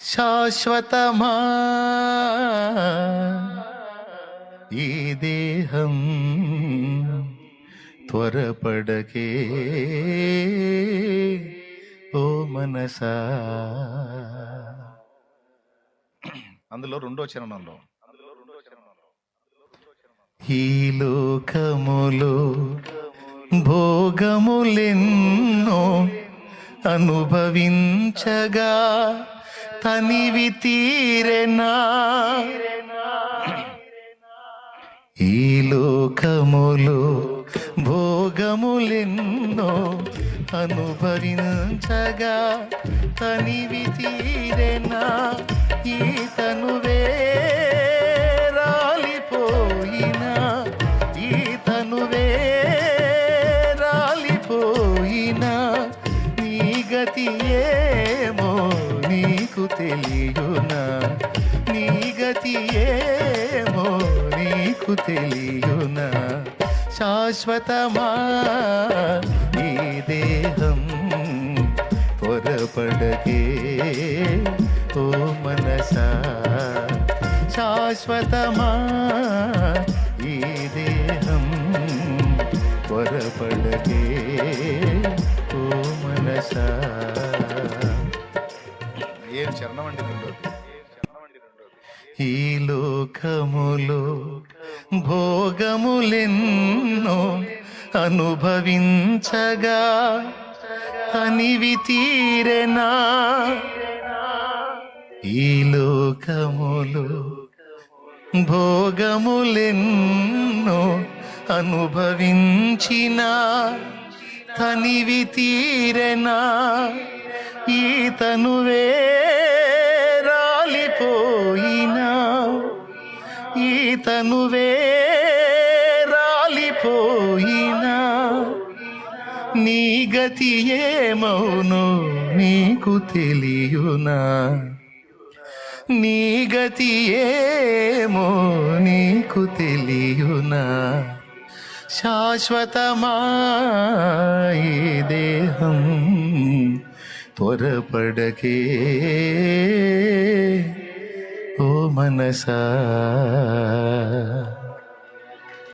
శాశ్వతమా? ఈ దేహం త్వరపడకే ఓ మనసా? అందులో రెండో చరణంలో. ఈ లోకములో భోగములెన్నో అనుభవించగా కనివి తీరెనా? ఈ లోకములో భోగములెన్నో అనుభవించగా తనివి తీరెనా? ఈ తనువే రాలిపోయినా ఈ తనువే రాలిపోయినా నీ గతి ఏమో తెలియున? నీ గతి ఏమో నీకు తెలియున? శాశ్వతమా ఈ దేహం పొరపడకే ఓ మనసా? శాశ్వతమా ఈ దేహం పొరపడకే ఓ మనసా? శరణమండి ఈ లోకములో భోగములెన్నో అనుభవించగా అనివి తీరెనా ఈ లోకములో భోగములెన్నో అనుభవించిన తనివి తీరెనా ఈ తనువే ఈ రాలిపోయినా. నీ గతి ఏమౌను నీకు తెలియునా. నీ గతి ఏమో నీకు తెలియునా. శాశ్వతమా దేహం త్వరపడకే. ఓ మనసా.